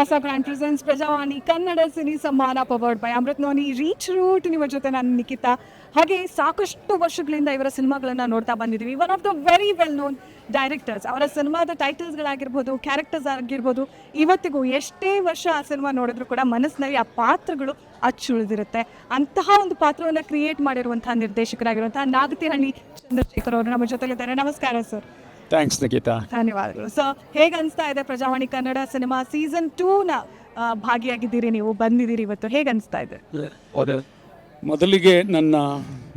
ಹೊಸ grand presence Prajavani Kannada cine Samman powered by Amrut noni reach root ನಿಮ್ಮ ಜೊತೆ ನಾನು ನಿಖಿತಾ. ಹಾಗೆ ಸಾಕಷ್ಟು ವರ್ಷಗಳಿಂದ ಇವರ ಸಿನಿಮಾಗಳನ್ನ ನೋಡ್ತಾ ಬಂದಿದ್ದೀವಿ. One of the very well known directors ಅವರ ಸಿನಿಮಾದ ಟೈಟಲ್ಸ್ಗಳಾಗಿರ್ಬೋದು ಕ್ಯಾರೆಕ್ಟರ್ಸ್ ಆಗಿರ್ಬೋದು, ಇವತ್ತಿಗೂ ಎಷ್ಟೇ ವರ್ಷ ಆ ಸಿನಿಮಾ ನೋಡಿದ್ರು ಕೂಡ ಮನಸ್ಸಿನಲ್ಲಿ ಆ ಪಾತ್ರಗಳು ಅಚ್ಚುಳಿದಿರುತ್ತೆ. ಅಂತಹ ಒಂದು ಪಾತ್ರವನ್ನು ಕ್ರಿಯೇಟ್ ಮಾಡಿರುವಂತಹ ನಿರ್ದೇಶಕರಾಗಿರುವಂತಹ ನಾಗತಿಹಳ್ಳಿ ಚಂದ್ರಶೇಖರ್ ಅವರು ನಮ್ಮ ಜೊತೆಲಿದ್ದಾರೆ. ನಮಸ್ಕಾರ ಸರ್. ಥ್ಯಾಂಕ್ಸ್ ನಿಖಿತಾ ಧನ್ಯವಾದಗಳು. ಸೊ ಹೇಗೆ ಅನಿಸ್ತಾ ಇದೆ ಪ್ರಜಾವಾಣಿ ಕನ್ನಡ ಸಿನಿಮಾ ಸೀಸನ್ ಟೂನ ಭಾಗಿಯಾಗಿದ್ದೀರಿ ನೀವು ಬಂದಿದ್ದೀರಿ ಇವತ್ತು. ಹೇಗೆ ಅನಿಸ್ತಾ ಇದೆ ಮೊದಲಿಗೆ ನನ್ನ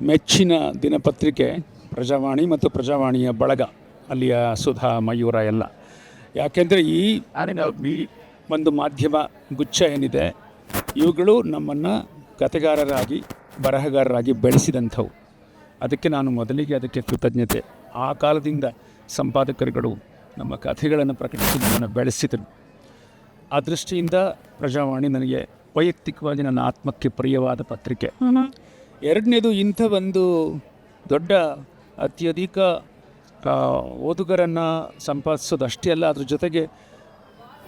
ಮೆಚ್ಚಿನ ದಿನಪತ್ರಿಕೆ ಪ್ರಜಾವಾಣಿ ಮತ್ತು ಪ್ರಜಾವಾಣಿಯ ಬಳಗ ಅಲ್ಲಿಯ ಸುಧಾ ಮಯೂರ ಎಲ್ಲ. ಯಾಕೆಂದರೆ ಈ ಒಂದು ಮಾಧ್ಯಮ ಗುಚ್ಛ ಏನಿದೆ ಇವುಗಳು ನಮ್ಮನ್ನು ಕಥೆಗಾರರಾಗಿ ಬರಹಗಾರರಾಗಿ ಬೆಳೆಸಿದಂಥವು. ಅದಕ್ಕೆ ನಾನು ಮೊದಲಿಗೆ ಅದಕ್ಕೆ ಕೃತಜ್ಞತೆ. ಆ ಕಾಲದಿಂದ ಸಂಪಾದಕರುಗಳು ನಮ್ಮ ಕಥೆಗಳನ್ನು ಪ್ರಕಟಿಸಿ ನಮ್ಮನ್ನು ಬೆಳೆಸಿದರು. ಆ ದೃಷ್ಟಿಯಿಂದ ಪ್ರಜಾವಾಣಿ ನನಗೆ ವೈಯಕ್ತಿಕವಾಗಿ ನನ್ನ ಆತ್ಮಕ್ಕೆ ಪ್ರಿಯವಾದ ಪತ್ರಿಕೆ. ಎರಡನೇದು ಇಂಥ ಒಂದು ದೊಡ್ಡ ಅತ್ಯಧಿಕ ಓದುಗರನ್ನು ಸಂಪಾದಿಸೋದು ಅಷ್ಟೇ ಅಲ್ಲ ಅದ್ರ ಜೊತೆಗೆ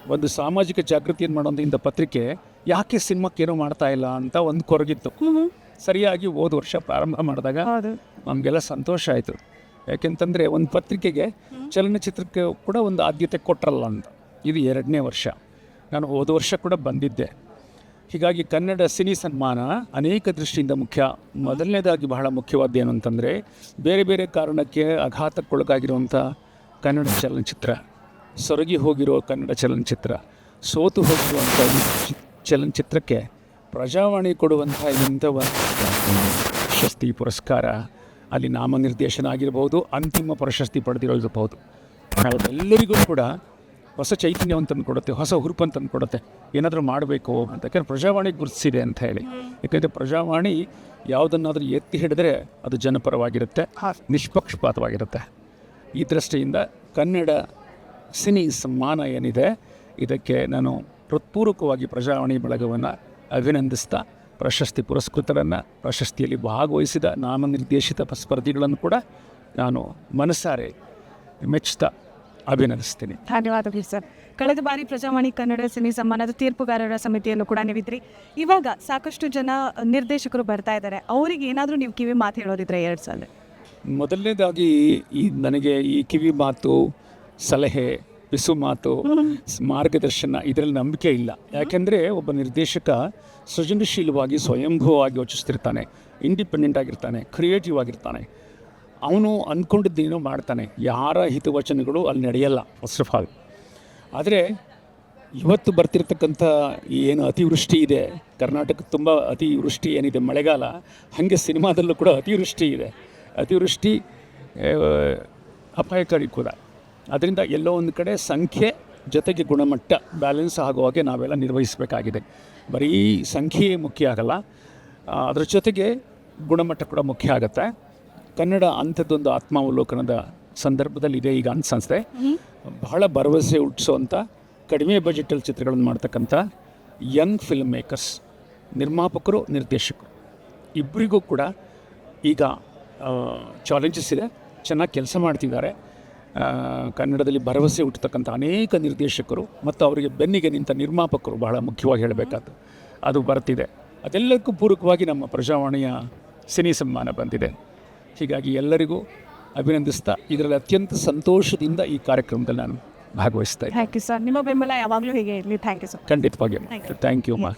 ಒಂದು ಸಾಮಾಜಿಕ ಜಾಗೃತಿಯನ್ನು ಮಾಡೋದು ಇಂಥ ಪತ್ರಿಕೆ ಯಾಕೆ ಸಿನಿಮಾಕ್ಕೇನೋ ಮಾಡ್ತಾ ಇಲ್ಲ ಅಂತ ಒಂದು ಕೊರಗಿತ್ತು. ಸರಿಯಾಗಿ ಹೋದ ವರ್ಷ ಪ್ರಾರಂಭ ಮಾಡಿದಾಗ ನಮಗೆಲ್ಲ ಸಂತೋಷ ಆಯಿತು. ಯಾಕೆಂತಂದರೆ ಒಂದು ಪತ್ರಿಕೆಗೆ ಚಲನಚಿತ್ರಕ್ಕೆ ಕೂಡ ಒಂದು ಆದ್ಯತೆ ಕೊಟ್ಟರಲ್ಲ ಅಂತ. ಇದು ಎರಡನೇ ವರ್ಷ. ನಾನು ಹೋದ ವರ್ಷ ಕೂಡ ಬಂದಿದ್ದೆ. ಹೀಗಾಗಿ ಕನ್ನಡ ಸಿನಿ ಸನ್ಮಾನ ಅನೇಕ ದೃಷ್ಟಿಯಿಂದ ಮುಖ್ಯ. ಮೊದಲನೇದಾಗಿ ಬಹಳ ಮುಖ್ಯವಾದ ಏನು ಅಂತಂದರೆ ಬೇರೆ ಬೇರೆ ಕಾರಣಕ್ಕೆ ಆಘಾತಕ್ಕೊಳಗಾಗಿರುವಂಥ ಕನ್ನಡ ಚಲನಚಿತ್ರ. ಸೊರಗಿ ಹೋಗಿರೋ ಕನ್ನಡ ಚಲನಚಿತ್ರ. ಸೋತು ಹೋಗಿರುವಂಥ ಚಲನಚಿತ್ರಕ್ಕೆ ಪ್ರಜಾವಾಣಿ ಕೊಡುವಂಥ ಇಂಥವ ಪ್ರಶಸ್ತಿ ಪುರಸ್ಕಾರ ಅಲ್ಲಿ ನಾಮನಿರ್ದೇಶನ ಆಗಿರ್ಬೋದು ಅಂತಿಮ ಪ್ರಶಸ್ತಿ ಪಡೆದಿರೋದಿರಬಹುದು ಎಲ್ಲರಿಗೂ ಕೂಡ ಹೊಸ ಚೈತನ್ಯವನ್ನು ತಂದು ಕೊಡುತ್ತೆ ಹೊಸ ಹುರುಪನ್ನು ತಂದು ಕೊಡುತ್ತೆ. ಏನಾದರೂ ಮಾಡಬೇಕು ಅಂತ. ಯಾಕಂದ್ರೆ ಪ್ರಜಾವಾಣಿ ಗುರುತಿಸಿದೆ ಅಂತ ಹೇಳಿ. ಯಾಕಂದರೆ ಪ್ರಜಾವಾಣಿ ಯಾವುದನ್ನಾದರೂ ಎತ್ತಿ ಹಿಡಿದ್ರೆ ಅದು ಜನಪರವಾಗಿರುತ್ತೆ ನಿಷ್ಪಕ್ಷಪಾತವಾಗಿರುತ್ತೆ. ಈ ದೃಷ್ಟಿಯಿಂದ ಕನ್ನಡ ಸಿನಿ ಸಮ್ಮಾನ ಏನಿದೆ ಇದಕ್ಕೆ ನಾನು ಹೃತ್ಪೂರ್ವಕವಾಗಿ ಪ್ರಜಾವಾಣಿ ಬಳಗವನ್ನು ಅಭಿನಂದಿಸ್ತಾ ಪ್ರಶಸ್ತಿ ಪುರಸ್ಕೃತರನ್ನು ಪ್ರಶಸ್ತಿಯಲ್ಲಿ ಭಾಗವಹಿಸಿದ ನಾಮನಿರ್ದೇಶಿತ ಸ್ಪರ್ಧಿಗಳನ್ನು ಕೂಡ ನಾನು ಮನಸಾರೆ ಮೆಚ್ಚುತ್ತಾ ಅಭಿನಂದಿಸ್ತೀನಿ. ಧನ್ಯವಾದಗಳು ಸರ್. ಕಳೆದ ಬಾರಿ ಪ್ರಜಾವಾಣಿ ಕನ್ನಡ ಸಿನಿ ಸಮ್ಮಾನದ ತೀರ್ಪುಗಾರರ ಸಮಿತಿಯನ್ನು ಕೂಡ ನೀವಿದ್ರಿ. ಇವಾಗ ಸಾಕಷ್ಟು ಜನ ನಿರ್ದೇಶಕರು ಬರ್ತಾ ಇದ್ದಾರೆ. ಅವರಿಗೆ ಏನಾದರೂ ನೀವು ಕಿವಿ ಮಾತು ಹೇಳೋದಿದ್ರೆ ಎರಡು ಸಲ. ಮೊದಲನೇದಾಗಿ ಈ ನನಗೆ ಈ ಕಿವಿ ಮಾತು ಸಲಹೆ ಬಿಸು ಮಾತು, ಸ್- ಮಾರ್ಗದರ್ಶನ ಇದರಲ್ಲಿ ನಂಬಿಕೆ ಇಲ್ಲ. ಯಾಕೆಂದರೆ ಒಬ್ಬ ನಿರ್ದೇಶಕ ಸೃಜನಶೀಲವಾಗಿ, ಸ್ವಯಂಭೂವಾಗಿ ಯೋಚಿಸ್ತಿರ್ತಾನೆ ಇಂಡಿಪೆಂಡೆಂಟ್ ಆಗಿರ್ತಾನೆ ಕ್ರಿಯೇಟಿವ್ ಆಗಿರ್ತಾನೆ. ಅವನು ಅಂದ್ಕೊಂಡಿದ್ದೇನೋ ಮಾಡ್ತಾನೆ. ಯಾರ ಹಿತವಚನಗಳು ಅಲ್ಲಿ ನಡೆಯಲ್ಲ ಫಸ್ಟ್ ಆಫ್ ಆಲ್ ಆದರೆ ಇವತ್ತು ಬರ್ತಿರ್ತಕ್ಕಂಥ ಏನು ಅತಿವೃಷ್ಟಿ ಇದೆ, ಕರ್ನಾಟಕ ತುಂಬ ಅತಿವೃಷ್ಟಿ ಏನಿದೆ, ಮಳೆಗಾಲ, ಹಾಗೆ ಸಿನಿಮಾದಲ್ಲೂ ಕೂಡ ಅತಿವೃಷ್ಟಿ ಇದೆ. ಅತಿವೃಷ್ಟಿ, ಅಪಾಯಕಾರಿ ಕೂಡ. ಅದರಿಂದ ಎಲ್ಲೋ ಒಂದು ಕಡೆ ಸಂಖ್ಯೆ ಜೊತೆಗೆ ಗುಣಮಟ್ಟ ಬ್ಯಾಲೆನ್ಸ್ ಆಗೋ ಹಾಗೆ ನಾವೆಲ್ಲ ನಿರ್ವಹಿಸಬೇಕಾಗಿದೆ. ಬರೀ ಸಂಖ್ಯೆಯೇ ಮುಖ್ಯ ಆಗಲ್ಲ. ಅದರ ಜೊತೆಗೆ ಗುಣಮಟ್ಟ ಕೂಡ ಮುಖ್ಯ ಆಗುತ್ತೆ. ಕನ್ನಡ ಅಂಥದ್ದೊಂದು ಆತ್ಮಾವಲೋಕನದ ಸಂದರ್ಭದಲ್ಲಿ ಇದೆ ಈಗ ಸಂಸ್ಥೆ ಬಹಳ ಭರವಸೆ ಹುಟ್ಟಿಸುವಂಥ, ಕಡಿಮೆ ಬಜೆಟಲ್ಲಿ ಚಿತ್ರಗಳನ್ನು ಮಾಡ್ತಕ್ಕಂಥ ಯಂಗ್ ಫಿಲ್ಮ್ ಮೇಕರ್ಸ್ ನಿರ್ಮಾಪಕರು, ನಿರ್ದೇಶಕರು. ಇಬ್ಬರಿಗೂ ಕೂಡ ಈಗ ಚಾಲೆಂಜಸ್ ಇದೆ. ಚೆನ್ನಾಗಿ ಕೆಲಸ ಮಾಡ್ತಿದ್ದಾರೆ. ಕನ್ನಡದಲ್ಲಿ ಭರವಸೆ ಹುಟ್ಟತಕ್ಕಂಥ ಅನೇಕ ನಿರ್ದೇಶಕರು ಮತ್ತು ಅವರಿಗೆ ಬೆನ್ನಿಗೆ ನಿಂತ ನಿರ್ಮಾಪಕರು ಬಹಳ ಮುಖ್ಯವಾಗಿ ಹೇಳಬೇಕಾದ್ದು ಅದು ಬರ್ತಿದೆ. ಅದೆಲ್ಲಕ್ಕೂ ಪೂರಕವಾಗಿ ನಮ್ಮ ಪ್ರಜಾವಾಣಿಯ ಸಿನಿ ಸಮ್ಮಾನ ಬಂದಿದೆ. ಹೀಗಾಗಿ ಎಲ್ಲರಿಗೂ ಅಭಿನಂದಿಸ್ತಾ ಇದರಲ್ಲಿ ಅತ್ಯಂತ ಸಂತೋಷದಿಂದ ಈ ಕಾರ್ಯಕ್ರಮದಲ್ಲಿ ನಾನು ಭಾಗವಹಿಸ್ತಾ ಇದ್ದೀನಿ. ಥ್ಯಾಂಕ್ ಯು ಸರ್ ನಿಮ್ಮ ಬೆಂಬಲ ಯಾವಾಗಲೂ ಹೀಗೆ ಇರಲಿ. ಥ್ಯಾಂಕ್ ಯು ಸರ್ ಖಂಡಿತವಾಗಿ ಥ್ಯಾಂಕ್ ಯು ಮಾ.